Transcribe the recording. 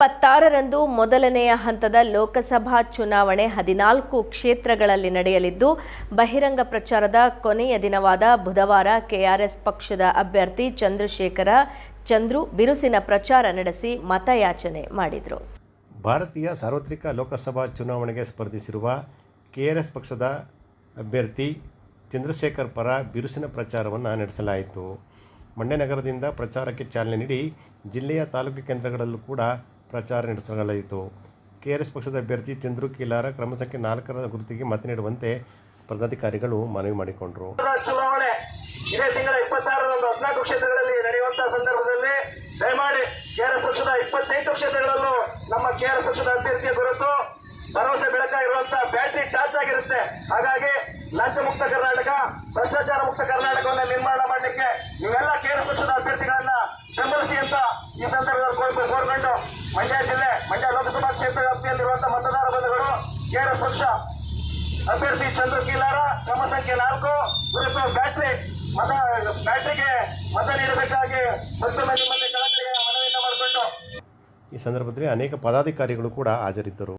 ಇಪ್ಪತ್ತಾರರಂದು ಮೊದಲನೆಯ ಹಂತದ ಲೋಕಸಭಾ ಚುನಾವಣೆ ಹದಿನಾಲ್ಕು ಕ್ಷೇತ್ರಗಳಲ್ಲಿ ನಡೆಯಲಿದ್ದು, ಬಹಿರಂಗ ಪ್ರಚಾರದ ಕೊನೆಯ ದಿನವಾದ ಬುಧವಾರ ಕೆಆರ್ಎಸ್ ಪಕ್ಷದ ಅಭ್ಯರ್ಥಿ ಚಂದ್ರಶೇಖರ ಚಂದ್ರು ಬಿರುಸಿನ ಪ್ರಚಾರ ನಡೆಸಿ ಮತಯಾಚನೆ ಮಾಡಿದರು. ಭಾರತೀಯ ಸಾರ್ವತ್ರಿಕ ಲೋಕಸಭಾ ಚುನಾವಣೆಗೆ ಸ್ಪರ್ಧಿಸಿರುವ ಕೆಆರ್ಎಸ್ ಪಕ್ಷದ ಅಭ್ಯರ್ಥಿ ಚಂದ್ರಶೇಖರ್ ಪರ ಬಿರುಸಿನ ಪ್ರಚಾರವನ್ನು ನಡೆಸಲಾಯಿತು. ಮಂಡ್ಯ ನಗರದಿಂದ ಪ್ರಚಾರಕ್ಕೆ ಚಾಲನೆ ನೀಡಿ ಜಿಲ್ಲೆಯ ತಾಲೂಕು ಕೇಂದ್ರಗಳಲ್ಲೂ ಕೂಡ ಪ್ರಚಾರ ನಡೆಸಲಾಯಿತು. ಕೆಆರ್ಎಸ್ ಪಕ್ಷದ ಅಭ್ಯರ್ಥಿ ಚಂದ್ರು ಕೀಲಾರ ಕ್ರಮ ಸಂಖ್ಯೆ ನಾಲ್ಕರ ಗುರುತಿಗೆ ಮತ ನೀಡುವಂತೆ ಪದಾಧಿಕಾರಿಗಳು ಮನವಿ ಮಾಡಿಕೊಂಡರು. ಚುನಾವಣೆ ಇದೇ ತಿಂಗಳ ಇಪ್ಪತ್ತಾರರಂದು ಹದಿನಾಲ್ಕು ಕ್ಷೇತ್ರಗಳಲ್ಲಿ ನಡೆಯುವಂತಹ ಸಂದರ್ಭದಲ್ಲಿ ದಯಮಾಡಿ ಕೆಆರ್ಎಸ್ ಪಕ್ಷದ ಇಪ್ಪತ್ತೈದು ಕ್ಷೇತ್ರಗಳಲ್ಲೂ ನಮ್ಮ ಕೆಆರ್ಎಸ್ ಪಕ್ಷದ ಅಭ್ಯರ್ಥಿಯ ಗುರುತು ಭರವಸೆ ಬೆಳಕಾಗಿರುವಂತಹ ಬ್ಯಾಟರಿ ಚಾರ್ಜ್ ಆಗಿರುತ್ತೆ. ಹಾಗಾಗಿ ಲಂಚ ಮುಕ್ತ ಕರ್ನಾಟಕ, ಭ್ರಷ್ಟಾಚಾರ ಮುಕ್ತ ಕರ್ನಾಟಕವನ್ನು ನಿರ್ಮಾಣ ಮಾಡಲಿಕ್ಕೆ ನೀವೆಲ್ಲ ಕೆಆರ್ಎಸ್ ಪಕ್ಷದ ಅಭ್ಯರ್ಥಿಗಳನ್ನ ಬೆಂಬಲಿಸಿ ಅಂತ ಈ ಸಂದರ್ಭದಲ್ಲಿ ಕೋರ್ಕೊಂಡು ಮಂಡ್ಯ ಜಿಲ್ಲೆ, ಮಂಡ್ಯ ಲೋಕಸಭಾ ಕ್ಷೇತ್ರ ವ್ಯಾಪ್ತಿಯಲ್ಲಿರುವಂತಹ ಮತದಾರ ಬಂಧುಗಳು ಕೇರ ಪಕ್ಷ. ಅಭ್ಯರ್ಥಿ ಚಂದ್ರ ಕೀಲಾರ, ಕ್ರಮ ಸಂಖ್ಯೆ ನಾಲ್ಕು, ಗುರುಸು ಬ್ಯಾಟ್ರಿ. ಮತ, ಬ್ಯಾಟ್ರಿಗೆ ಮತ ನೀಡಬೇಕಾಗಿ ಮತ್ತೊಮ್ಮೆ ಮನವಿಯನ್ನು ಮಾಡಿಕೊಂಡು. ಈ ಸಂದರ್ಭದಲ್ಲಿ ಅನೇಕ ಪದಾಧಿಕಾರಿಗಳು ಕೂಡ ಹಾಜರಿದ್ದರು.